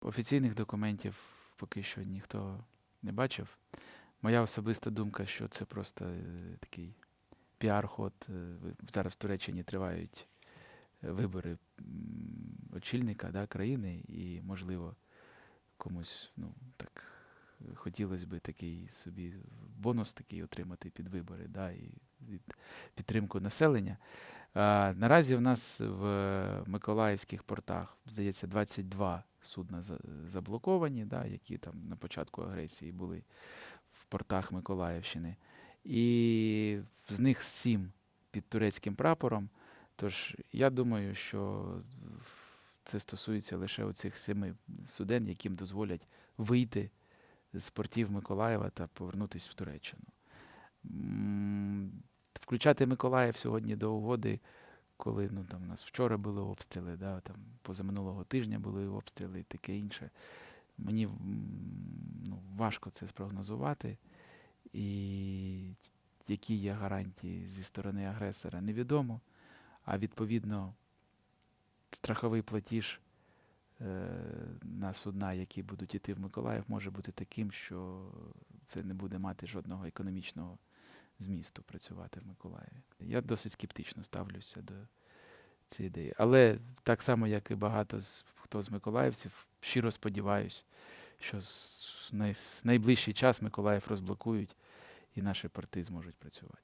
Офіційних документів поки що ніхто не бачив. Моя особиста думка, що це просто е, такий піар-ход. Е, Зараз в Туреччині тривають е, вибори очільника да, країни, і, можливо, комусь ну, так хотілося би такий собі бонус такий отримати під вибори, да, і від підтримку населення. Наразі в нас в Миколаївських портах, здається, 22 судна заблоковані, да, які там на початку агресії були в портах Миколаївщини. І з них 7 під турецьким прапором. Тож я думаю, що це стосується лише оцих семи суден, яким дозволять вийти з портів Миколаєва та повернутися в Туреччину. Включати Миколаїв сьогодні до угоди, коли ну, там, у нас вчора були обстріли, да, там, позаминулого тижня були обстріли і таке інше. Мені ну, важко це спрогнозувати. І які є гарантії зі сторони агресора, невідомо. А відповідно, страховий платіж е, на судна, які будуть йти в Миколаїв, може бути таким, що це не буде мати жодного економічного змісту працювати в Миколаєві. Я досить скептично ставлюся до цієї ідеї. Але так само, як і багато з хто з миколаївців, щиро сподіваюся, що в найближчий час Миколаїв розблокують і наші порти зможуть працювати.